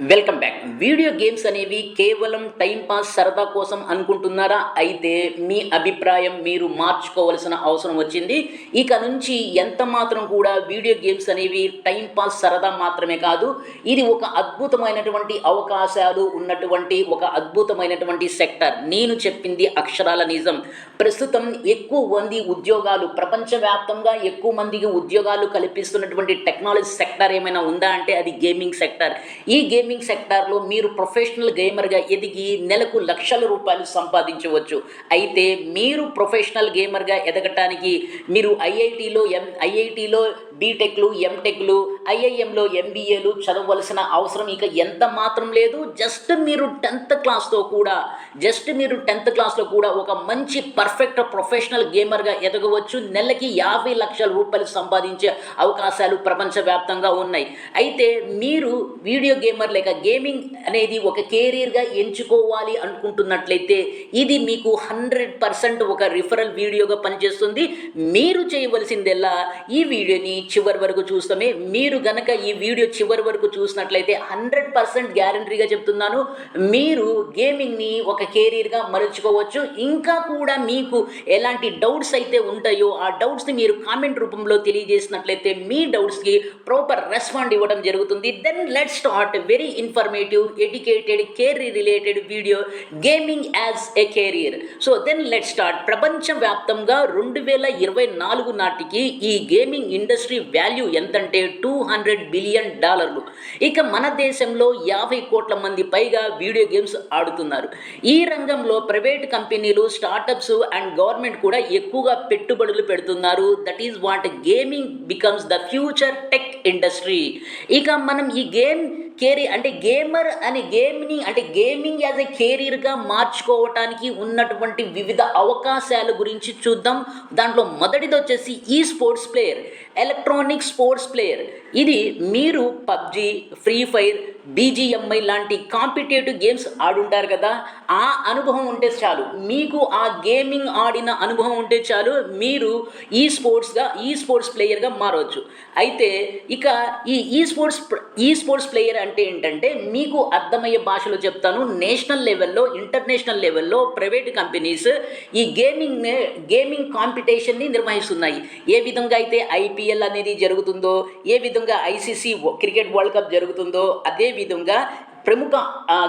Welcome back. Video games అనేవి కేవలం timepass సరదా కోసం అనుకుంటున్నారా? అయితే మీ అభిప్రాయం మీరు మార్చుకోవాల్సిన అవసరం వచ్చింది. ఇక నుంచి ఎంత మాత్రం కూడా వీడియో గేమ్స్ అనేవి టైంపాస్ సరదా మాత్రమే కాదు ఇది ఒక అద్భుతమైనటువంటి అవకాశాలు ఉన్నటువంటి ఒక అద్భుతమైనటువంటి సెక్టర్. నేను చెప్పింది అక్షరాల నిజం. ప్రస్తుతం ఎక్కువ మంది ఉద్యోగాలు ప్రపంచవ్యాప్తంగా ఎక్కువ మందికి ఉద్యోగాలు కల్పిస్తున్నటువంటి టెక్నాలజీ సెక్టర్ ఏమైనా ఉందా అంటే అది గేమింగ్ సెక్టర్. ఈ గేమింగ్ సెక్టార్లో మీరు ప్రొఫెషనల్ గేమర్గా ఎదిగి నెలకు లక్షల రూపాయలు సంపాదించవచ్చు. అయితే మీరు ప్రొఫెషనల్ గేమర్గా ఎదగటానికి మీరు ఐఐటిలో ఎం ఐఐటిలో బీటెక్లు ఎంటెక్లు ఐఐఎంలో ఎంబీఏలు చదవలసిన అవసరం ఇక ఎంత మాత్రం లేదు. జస్ట్ మీరు టెన్త్ క్లాస్తో కూడా జస్ట్ మీరు టెన్త్ క్లాస్లో కూడా ఒక మంచి పర్ఫెక్ట్ ప్రొఫెషనల్ గేమర్గా ఎదగవచ్చు. నెలకి యాభై లక్షల రూపాయలు సంపాదించే అవకాశాలు ప్రపంచవ్యాప్తంగా ఉన్నాయి. అయితే మీరు వీడియో గేమర్ లేక గేమింగ్ అనేది ఒక కెరీర్గా ఎంచుకోవాలి అనుకుంటున్నట్లయితే ఇది మీకు హండ్రెడ్ పర్సెంట్ ఒక రిఫరల్ వీడియోగా పనిచేస్తుంది. మీరు చేయవలసిందెల్లా ఈ వీడియోని చివరి వరకు చూస్తామే. మీరు గనక ఈ వీడియో చివరి వరకు చూసినట్లయితే హండ్రెడ్ పర్సెంట్ గ్యారంటీగా చెప్తున్నాను. మీరు గేమింగ్ని ఒక కెరీర్గా మలుచుకోవచ్చు. ఇంకా కూడా మీకు ఎలాంటి డౌట్స్ అయితే ఉంటాయో ఆ డౌట్స్ని మీరు కామెంట్ రూపంలో తెలియజేసినట్లయితే మీ డౌట్స్కి ప్రాపర్ రెస్పాండ్ ఇవ్వడం జరుగుతుంది. Then let start very informative educated career related video gaming as a career so then let start ప్రపంచవ్యాప్తంగా రెండు వేల ఇరవై నాలుగు నాటికి ఈ గేమింగ్ ఇండస్ట్రీ వాల్యూ ఎంతంటే టూ హండ్రెడ్ బిలియన్ డాలర్లు. ఇక మన దేశంలో యాభై కోట్ల మంది పైగా వీడియో గేమ్స్ ఆడుతున్నారు. ఈ రంగంలో ప్రైవేట్ కంపెనీలు స్టార్టప్స్ అండ్ గవర్నమెంట్ కూడా ఎక్కువగా పెట్టుబడులు పెడుతున్నారు. That is what gaming becomes the future tech industry ఇక మనం ఈ గేమ్ కెరీర్ అంటే గేమర్ అనే గేమ్ని అంటే గేమింగ్ యాజ్ ఏ కెరీర్గా మార్చుకోవటానికి ఉన్నటువంటి వివిధ అవకాశాల గురించి చూద్దాం. దాంట్లో మొదటిది వచ్చేసి ఈ sports player electronic sports player ఇది మీరు పబ్జి ఫ్రీ ఫైర్ బీజిఎంఐ లాంటి కాంపిటేటివ్ గేమ్స్ ఆడుంటారు కదా? ఆ అనుభవం ఉంటే చాలు. మీకు ఆ గేమింగ్ ఆడిన అనుభవం ఉంటే చాలు. మీరు ఈ స్పోర్ట్స్గా ఈ స్పోర్ట్స్ ప్లేయర్గా మారవచ్చు. అయితే ఇక ఈ ఈ స్పోర్ట్స్ ఈ స్పోర్ట్స్ ప్లేయర్ అంటే ఏంటంటే మీకు అర్థమయ్యే భాషలో చెప్తాను. నేషనల్ లెవెల్లో ఇంటర్నేషనల్ లెవెల్లో ప్రైవేట్ కంపెనీస్ ఈ గేమింగ్ గేమింగ్ కాంపిటీషన్ని నిర్వహిస్తున్నాయి. ఏ విధంగా అయితే ఐపీ ఐపీఎల్ అనేది జరుగుతుందో ఏ విధంగా ఐసీసీ క్రికెట్ వరల్డ్ కప్ జరుగుతుందో అదే విధంగా ప్రముఖ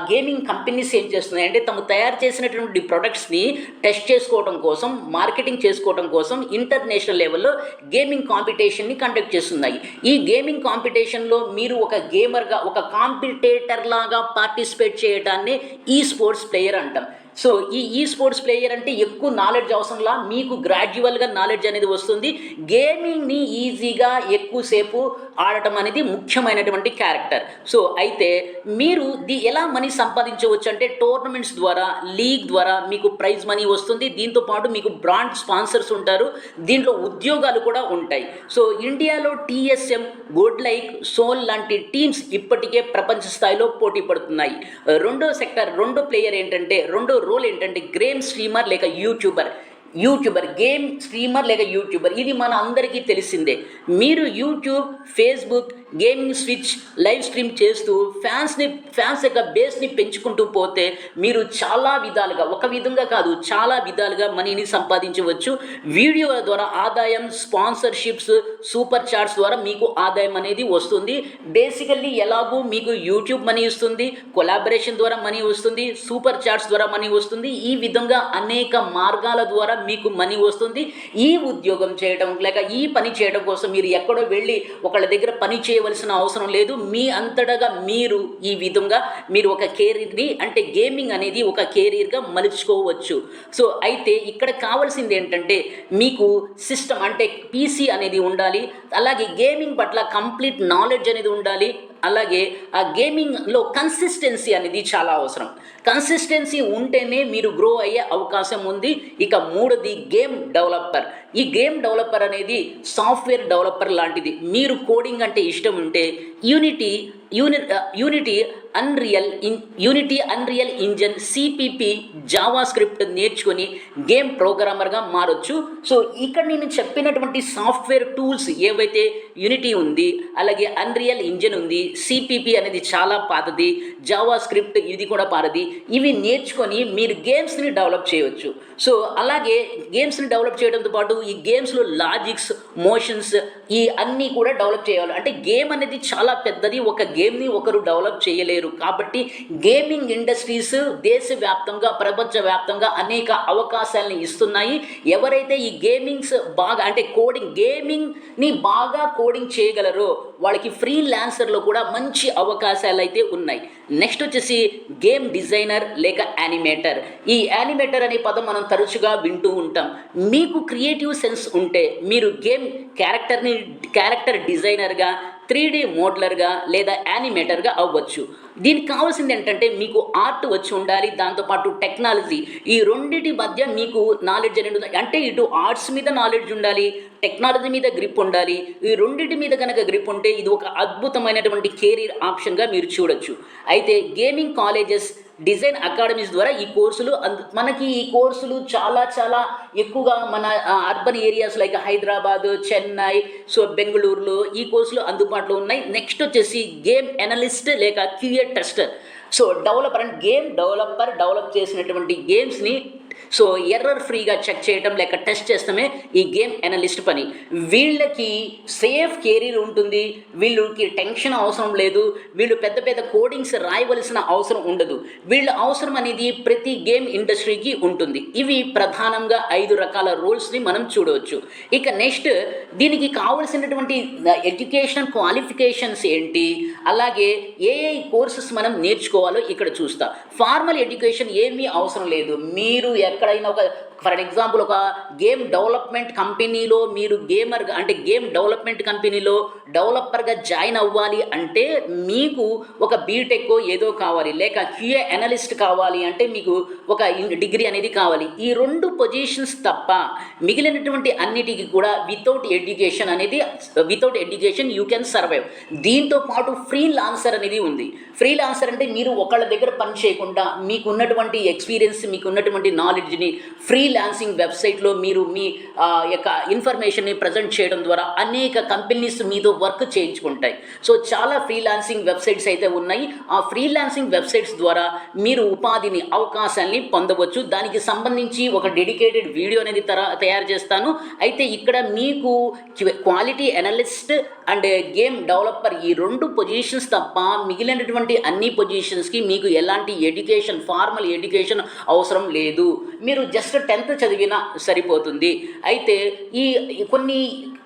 గేమింగ్ కంపెనీస్ ఏం చేస్తున్నాయి అంటే తమ తయారు చేసినటువంటి ప్రొడక్ట్స్ని టెస్ట్ చేసుకోవడం కోసం మార్కెటింగ్ చేసుకోవడం కోసం ఇంటర్నేషనల్ లెవెల్లో గేమింగ్ కాంపిటీషన్ని కండక్ట్ చేస్తున్నాయి. ఈ గేమింగ్ కాంపిటీషన్లో మీరు ఒక గేమర్గా ఒక కాంపిటేటర్ లాగా పార్టిసిపేట్ చేయడాన్ని ఈ స్పోర్ట్స్ ప్లేయర్ అంటాం. సో ఈ ఈ స్పోర్ట్స్ ప్లేయర్ అంటే ఎక్కువ నాలెడ్జ్ అవసరంలా మీకు గ్రాడ్యువల్గా నాలెడ్జ్ అనేది వస్తుంది. గేమింగ్ని ఈజీగా ఎక్కువసేపు ఆడటం అనేది ముఖ్యమైనటువంటి క్యారెక్టర్ సో అయితే మీరు ది ఎలా మనీ సంపాదించవచ్చు అంటే టోర్నమెంట్స్ ద్వారా లీగ్ ద్వారా మీకు ప్రైజ్ మనీ వస్తుంది. దీంతో పాటు మీకు బ్రాండ్ స్పాన్సర్స్ ఉంటారు. దీంట్లో ఉద్యోగాలు కూడా ఉంటాయి. సో ఇండియాలో టీఎస్ఎం గుడ్ లైక్ సోల్ లాంటి టీమ్స్ ఇప్పటికే ప్రపంచ స్థాయిలో పోటీ పడుతున్నాయి. రెండో సెక్టర్ రెండో ప్లేయర్ ఏంటంటే రెండో రోల్ ఏంటంటే గ్రేమ్ స్ట్రీమర్ లేక యూట్యూబర్ యూట్యూబర్ గేమ్ స్ట్రీమర్ లేక యూట్యూబర్ ఇది మన అందరికీ తెలిసిందే. మీరు YouTube Facebook gaming switch live stream చేస్తూ ఫ్యాన్స్ని ఫ్యాన్స్ యొక్క బేస్ని పెంచుకుంటూ పోతే మీరు చాలా విధాలుగా ఒక విధంగా కాదు చాలా విధాలుగా మనీని సంపాదించవచ్చు. వీడియోల ద్వారా ఆదాయం స్పాన్సర్షిప్స్ సూపర్ చార్ట్స్ ద్వారా మీకు ఆదాయం అనేది వస్తుంది. బేసికల్లీ ఎలాగూ మీకు యూట్యూబ్ మనీ ఇస్తుంది కొలాబరేషన్ ద్వారా మనీ వస్తుంది సూపర్ చార్ట్స్ ద్వారా మనీ వస్తుంది. ఈ విధంగా అనేక మార్గాల ద్వారా మీకు మనీ వస్తుంది. ఈ ఉద్యోగం చేయడం లేక ఈ పని చేయడం కోసం మీరు ఎక్కడో వెళ్ళి ఒకళ్ళ దగ్గర పని చేయవలసిన అవసరం లేదు. మీ అంతటగా మీరు ఈ విధంగా మీరు ఒక కెరీర్ని అంటే గేమింగ్ అనేది ఒక కెరీర్గా మలుచుకోవచ్చు. సో అయితే ఇక్కడ కావాల్సింది ఏంటంటే మీకు సిస్టమ్ అంటే పీసీ అనేది ఉండాలి. అలాగే గేమింగ్ పట్ల కంప్లీట్ నాలెడ్జ్ అనేది ఉండాలి. అలాగే ఆ గేమింగ్లో కన్సిస్టెన్సీ అనేది చాలా అవసరం. కన్సిస్టెన్సీ ఉంటేనే మీరు గ్రో అయ్యే అవకాశం ఉంది. ఇక మూడోది గేమ్ డెవలపర్ ఈ గేమ్ డెవలపర్ అనేది సాఫ్ట్వేర్ డెవలపర్ లాంటిది. మీరు కోడింగ్ అంటే ఇష్టం ఉంటే unity uni unity unreal in unity unreal engine CPP Java script నేర్చుకొని గేమ్ ప్రోగ్రామర్గా మారొచ్చు. సో ఇక్కడ నేను చెప్పినటువంటి సాఫ్ట్వేర్ టూల్స్ ఏవైతే యూనిటీ ఉంది అలాగే అన్రియల్ ఇంజన్ ఉంది సిపిపి అనేది చాలా పాతది జావా స్క్రిప్ట్ ఇది కూడా పాతది ఇవి నేర్చుకొని మీరు గేమ్స్ని డెవలప్ చేయవచ్చు సో అలాగే గేమ్స్ని డెవలప్ చేయడంతో పాటు ఈ గేమ్స్లో లాజిక్స్ మోషన్స్ ఈ అన్నీ కూడా డెవలప్ చేయాలి. అంటే గేమ్ అనేది చాలా పెద్దది. ఒక గేమ్ని ఒకరు డెవలప్ చేయలేరు. కాబట్టి గేమింగ్ ఇండస్ట్రీస్ దేశవ్యాప్తంగా ప్రపంచవ్యాప్తంగా అనేక అవకాశాలను ఇస్తున్నాయి. ఎవరైతే ఈ గేమింగ్స్ బాగా అంటే కోడింగ్ గేమింగ్ని బాగా కోడింగ్ చేయగలరో వాళ్ళకి ఫ్రీ ల్యాన్సర్లో కూడా మంచి అవకాశాలు అయితే ఉన్నాయి. నెక్స్ట్ వచ్చేసి గేమ్ డిజైనర్ లేక యానిమేటర్ ఈ యానిమేటర్ అనే పదం మనం తరచుగా వింటూ ఉంటాం. మీకు క్రియేటివ్ సెన్స్ ఉంటే మీరు గేమ్ క్యారెక్టర్ని క్యారెక్టర్ డిజైనర్గా త్రీ డి మోడలర్గా లేదా యానిమేటర్గా అవ్వచ్చు. దీనికి కావాల్సింది ఏంటంటే మీకు ఆర్ట్ వచ్చి ఉండాలి దాంతోపాటు టెక్నాలజీ. ఈ రెండింటి మధ్య మీకు నాలెడ్జ్ అనేది ఉండాలి. అంటే ఇటు ఆర్ట్స్ మీద నాలెడ్జ్ ఉండాలి టెక్నాలజీ మీద గ్రిప్ ఉండాలి. ఈ రెండింటి మీద కనుక గ్రిప్ ఉంటే ఇది ఒక అద్భుతమైనటువంటి కెరీర్ ఆప్షన్గా మీరు చూడొచ్చు. అయితే గేమింగ్ కాలేజెస్ డిజైన్ అకాడమీస్ ద్వారా ఈ కోర్సులు అందు మనకి ఈ కోర్సులు చాలా చాలా ఎక్కువగా మన urban areas like Hyderabad Chennai so బెంగళూరులో ఈ కోర్సులు అందుబాటులో ఉన్నాయి. నెక్స్ట్ వచ్చేసి గేమ్ ఎనలిస్ట్ లేక QA tester. So developer and game developer develop చేసినటువంటి గేమ్స్ని సో ఎర్రర్ ఫ్రీగా చెక్ చేయటం లేక టెస్ట్ చేస్తామే ఈ గేమ్ అనలిస్ట్ పని. వీళ్ళకి సేఫ్ కెరీర్ ఉంటుంది. వీళ్ళకి టెన్షన్ అవసరం లేదు. వీళ్ళు పెద్ద పెద్ద కోడింగ్స్ రాయవలసిన అవసరం ఉండదు. వీళ్ళ అవసరం అనేది ప్రతి గేమ్ ఇండస్ట్రీకి ఉంటుంది. ఇవి ప్రధానంగా ఐదు రకాల రూల్స్ని మనం చూడవచ్చు. ఇక నెక్స్ట్ దీనికి కావలసినటువంటి ఎడ్యుకేషన్ క్వాలిఫికేషన్స్ ఏంటి? అలాగే ఏ ఏ కోర్సెస్ మనం నేర్చుకోవాలో ఇక్కడ చూస్తా. ఫార్మల్ ఎడ్యుకేషన్ ఏమీ అవసరం లేదు. మీరు ఎక్కడైనా ఒక ఫర్ ఎగ్జాంపుల్ ఒక గేమ్ డెవలప్మెంట్ కంపెనీలో మీరు గేమర్గా అంటే గేమ్ డెవలప్మెంట్ కంపెనీలో డెవలపర్గా జాయిన్ అవ్వాలి అంటే మీకు ఒక బీటెక్ ఏదో కావాలి. లేక క్యూఏ అనలిస్ట్ కావాలి అంటే మీకు ఒక డిగ్రీ అనేది కావాలి. ఈ రెండు పొజిషన్స్ తప్ప మిగిలినటువంటి అన్నిటికీ కూడా వితౌట్ ఎడ్యుకేషన్ అనేది without education you can survive దీంతో పాటు ఫ్రీ లాన్సర్ అనేది ఉంది. ఫ్రీ లాన్సర్ అంటే మీరు ఒకళ్ళ దగ్గర పని చేయకుండా మీకు ఉన్నటువంటి ఎక్స్పీరియన్స్ మీకు ఉన్నటువంటి నాలెడ్జ్ని ఫ్రీ లాన్సింగ్ వెబ్సైట్లో మీరు మీ యొక్క ఇన్ఫర్మేషన్ని ప్రజెంట్ చేయడం ద్వారా అనేక కంపెనీస్ మీతో వర్క్ చేయించుకుంటాయి. సో చాలా ఫ్రీలాన్సింగ్ వెబ్సైట్స్ అయితే ఉన్నాయి. ఆ ఫ్రీలాన్సింగ్ వెబ్సైట్స్ ద్వారా మీరు ఉపాధిని అవకాశాన్ని పొందవచ్చు. దానికి సంబంధించి ఒక డెడికేటెడ్ వీడియో అనేది తయారు చేస్తాను. అయితే ఇక్కడ మీకు quality analyst and game developer ఈ రెండు పొజిషన్స్ తప్ప మిగిలినటువంటి అన్ని పొజిషన్స్కి మీకు ఎలాంటి ఎడ్యుకేషన్ ఫార్మల్ ఎడ్యుకేషన్ అవసరం లేదు. మీరు జస్ట్ టెన్త్ చదివినా సరిపోతుంది. అయితే ఈ ఈ కొన్ని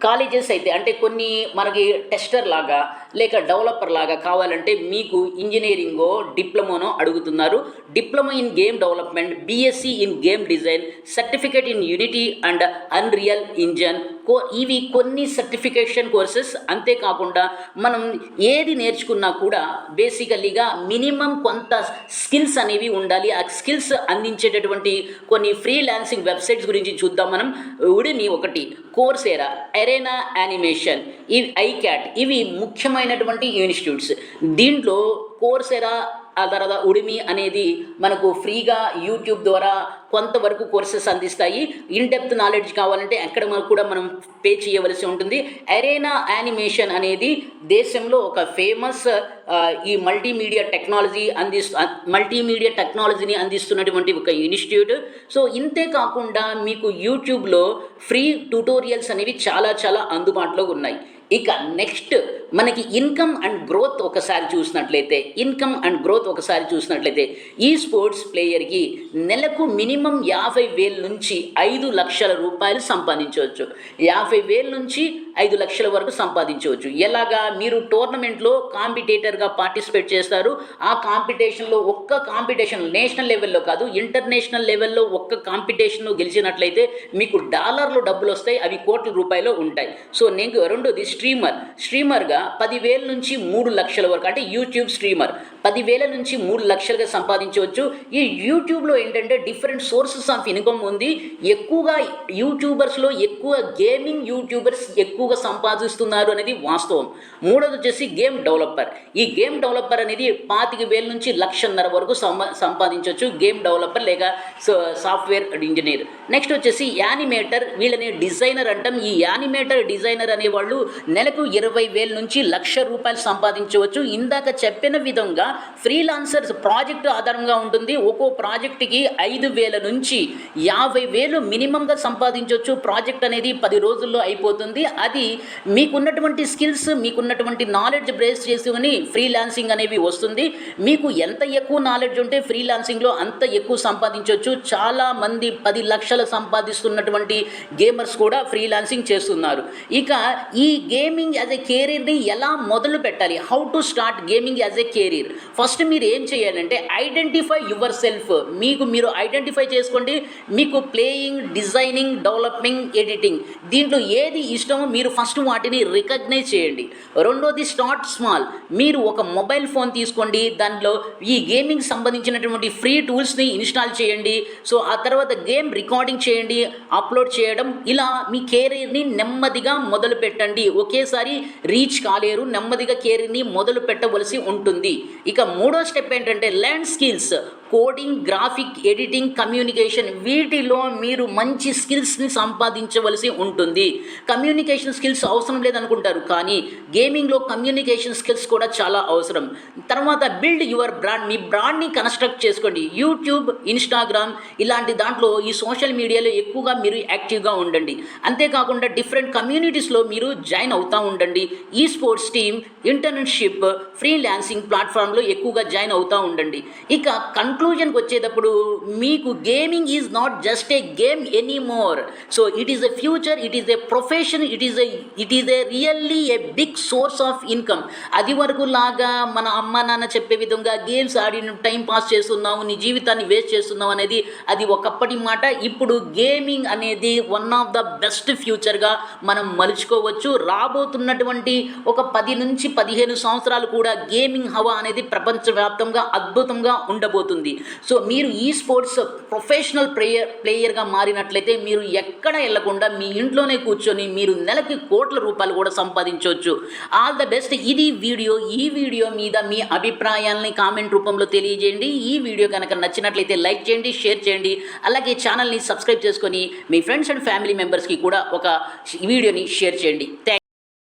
కాలేజెస్ అయితే అంటే కొన్ని మనకి టెస్టర్ లాగా లేక డెవలపర్ లాగా కావాలంటే మీకు ఇంజనీరింగో డిప్లొమానో అడుగుతున్నారు. Diploma in game development BSc in game design certificate in Unity and Unreal engine. కో ఇవి కొన్ని సర్టిఫికేషన్ కోర్సెస్. అంతేకాకుండా మనం ఏది నేర్చుకున్నా కూడా బేసికల్లీగా మినిమం కొంత స్కిల్స్ అనేవి ఉండాలి. ఆ స్కిల్స్ అందించేటటువంటి కొన్ని ఫ్రీలాన్సింగ్ వెబ్సైట్స్ గురించి చూద్దాం మనం. ఉడిమి ఒకటి కోర్సేరా ఎరేనా యానిమేషన్ ఇవి ఐక్యాట్ ఇవి ముఖ్యమైన ముఖ్యమైనటువంటి ఇన్స్టిట్యూట్స్ దీంట్లో కోర్సెరా ఆ తర్వాత ఉడిమి అనేది మనకు ఫ్రీగా యూట్యూబ్ ద్వారా కొంతవరకు కోర్సెస్ అందిస్తాయి. ఇన్ డెప్త్ నాలెడ్జ్ కావాలంటే అక్కడ కూడా మనం పే చేయవలసి ఉంటుంది. అరేనా యానిమేషన్ అనేది దేశంలో ఒక ఫేమస్ ఈ మల్టీమీడియా టెక్నాలజీ అందిస్తు మల్టీమీడియా టెక్నాలజీని అందిస్తున్నటువంటి ఒక ఇన్స్టిట్యూట్ సో ఇంతే కాకుండా మీకు యూట్యూబ్లో ఫ్రీ ట్యూటోరియల్స్ అనేవి చాలా చాలా అందుబాటులో ఉన్నాయి. ఇక నెక్స్ట్ మనకి ఇన్కమ్ అండ్ గ్రోత్ ఒకసారి చూసినట్లయితే ఇన్కమ్ అండ్ గ్రోత్ ఒకసారి చూసినట్లయితే ఈ స్పోర్ట్స్ ప్లేయర్కి నెలకు మినిమం యాభై వేల నుంచి ఐదు లక్షల రూపాయలు సంపాదించవచ్చు. యాభై వేల నుంచి ఐదు లక్షల వరకు సంపాదించవచ్చు. ఎలాగా? మీరు టోర్నమెంట్లో కాంపిటేటర్గా పార్టిసిపేట్ చేస్తారు. ఆ కాంపిటీషన్లో ఒక్క కాంపిటీషన్ నేషనల్ లెవెల్లో కాదు ఇంటర్నేషనల్ లెవెల్లో ఒక్క కాంపిటీషన్ గెలిచినట్లయితే మీకు డాలర్లు డబ్బులు వస్తాయి అవి కోట్ల రూపాయలు ఉంటాయి. సో నేను రెండోది స్ట్రీమర్. స్ట్రీమర్గా పదివేల నుంచి మూడు లక్షల వరకు అంటే యూట్యూబ్ స్ట్రీమర్. పదివేల నుంచి మూడు లక్షలుగా సంపాదించవచ్చు. ఈ యూట్యూబ్లో ఏంటంటే డిఫరెంట్ సోర్సెస్ ఆఫ్ ఇన్కమ్ ఉంది. ఎక్కువగా యూట్యూబర్స్లో ఎక్కువ గేమింగ్ యూట్యూబర్స్ ఎక్కువగా సంపాదిస్తున్నారు అనేది వాస్తవం. మూడోది వచ్చేసి గేమ్ డెవలపర్ ఈ గేమ్ డెవలపర్ అనేది పాతిక వేల నుంచి లక్షన్నర వరకు సంపా సంపాదించవచ్చు. గేమ్ డెవలపర్ లేక సాఫ్ట్వేర్ ఇంజనీర్ నెక్స్ట్ వచ్చేసి యానిమేటర్. వీళ్ళని డిజైనర్ అంటాం. ఈ యానిమేటర్ డిజైనర్ అనే వాళ్ళు నెలకు ఇరవై వేల నుంచి లక్ష రూపాయలు సంపాదించవచ్చు. ఇందాక చెప్పిన విధంగా ఫ్రీలాన్సర్స్ ప్రాజెక్ట్ ఆధారంగా ఉంటుంది. ఒక్కో ప్రాజెక్ట్కి ఐదు వేల నుంచి యాభై వేలు మినిమంగా సంపాదించవచ్చు ప్రాజెక్ట్ అనేది పది రోజుల్లో అయిపోతుంది. అది మీకున్నటువంటి స్కిల్స్ మీకున్నటువంటి నాలెడ్జ్ బేస్ చేసుకుని ఫ్రీలాన్సింగ్ అనేవి వస్తుంది. మీకు ఎంత ఎక్కువ నాలెడ్జ్ ఉంటే ఫ్రీలాన్సింగ్లో అంత ఎక్కువ సంపాదించవచ్చు చాలా మంది పది లక్షలు సంపాదిస్తున్నటువంటి గేమర్స్ కూడా ఫ్రీలాన్సింగ్ చేస్తున్నారు. ఇక ఈ గేమింగ్ యాజ్ ఎ కెరీర్ని ఎలా మొదలు పెట్టాలి? How to start gaming as a career? First మీరు ఏం చేయాలంటే ఐడెంటిఫై యువర్ సెల్ఫ్. మీకు మీరు ఐడెంటిఫై చేసుకోండి. మీకు ప్లేయింగ్ డిజైనింగ్ డెవలపింగ్ ఎడిటింగ్. దీంట్లో ఏది ఇష్టమో మీరు ఫస్ట్ వాటిని రికగ్నైజ్ చేయండి. రెండోది స్టార్ట్ స్మాల్. మీరు ఒక మొబైల్ ఫోన్ తీసుకోండి. దాంట్లో ఈ గేమింగ్ సంబంధించినటువంటి ఫ్రీ టూల్స్ని ఇన్స్టాల్ చేయండి. సో ఆ తర్వాత గేమ్ రికార్డింగ్ చేయండి. అప్లోడ్ చేయడం. ఇలా మీ కెరీర్ని నెమ్మదిగా మొదలు పెట్టండి. ఒకేసారి రీచ్ కాలేరు. నెమ్మదిగా కెరీర్ని మొదలు పెట్టవలసి ఉంటుంది. ఇక మూడో స్టెప్ ఏంటంటే land skills coding graphic editing communication వీటిలో మీరు మంచి స్కిల్స్ని సంపాదించవలసి ఉంటుంది. కమ్యూనికేషన్ స్కిల్స్ అవసరం లేదనుకుంటారు కానీ గేమింగ్లో కమ్యూనికేషన్ స్కిల్స్ కూడా చాలా అవసరం. తర్వాత బిల్డ్ యువర్ బ్రాండ్ మీ బ్రాండ్ని కన్స్ట్రక్ట్ చేసుకోండి. యూట్యూబ్ ఇన్స్టాగ్రామ్ ఇలాంటి దాంట్లో ఈ సోషల్ మీడియాలో ఎక్కువగా మీరు యాక్టివ్గా ఉండండి. అంతేకాకుండా డిఫరెంట్ కమ్యూనిటీస్లో మీరు జాయిన్ అవుతూ ఉండండి. ఈ స్పోర్ట్స్ టీమ్ ఇంటర్న్షిప్ ఫ్రీలాన్సింగ్ ప్లాట్ఫామ్లో ఎక్కువగా జాయిన్ అవుతూ ఉండండి. ఇక కన్క్లూజన్కి వచ్చేటప్పుడు మీకు gaming is not just a game anymore so it is a future it is a profession it is a it is a really a big source of income అది వరకు లాగా మన అమ్మ నాన్న చెప్పే విధంగా గేమ్స్ ఆడి టైం పాస్ చేస్తున్నావు నీ జీవితాన్ని వేస్ట్ చేస్తున్నావు అనేది అది ఒకప్పటి మాట. ఇప్పుడు గేమింగ్ అనేది వన్ ఆఫ్ ద బెస్ట్ ఫ్యూచర్గా మనం మలుచుకోవచ్చు. రాబోతున్నటువంటి ఒక పది నుంచి పదిహేను సంవత్సరాలు కూడా గేమింగ్ హవా అనేది ప్రపంచవ్యాప్తంగా అద్భుతంగా ఉండబోతుంది. సో మీరు ఈ స్పోర్ట్స్ ప్రొఫెషనల్ ప్లేయర్ ప్లేయర్గా మారినట్లయితే మీరు ఎక్కడ వెళ్ళకుండా మీ ఇంట్లోనే కూర్చొని మీరు నెలకి కోట్ల రూపాయలు కూడా సంపాదించవచ్చు ఆల్ ద బెస్ట్. ఇది వీడియో. ఈ వీడియో మీద మీ అభిప్రాయాలని కామెంట్ రూపంలో తెలియజేయండి. ఈ వీడియో కనుక నచ్చినట్లయితే లైక్ చేయండి షేర్ చేయండి. అలాగే ఛానల్ని సబ్స్క్రైబ్ చేసుకొని మీ ఫ్రెండ్స్ అండ్ ఫ్యామిలీ మెంబర్స్కి కూడా ఒక వీడియోని షేర్ చేయండి. థ్యాంక్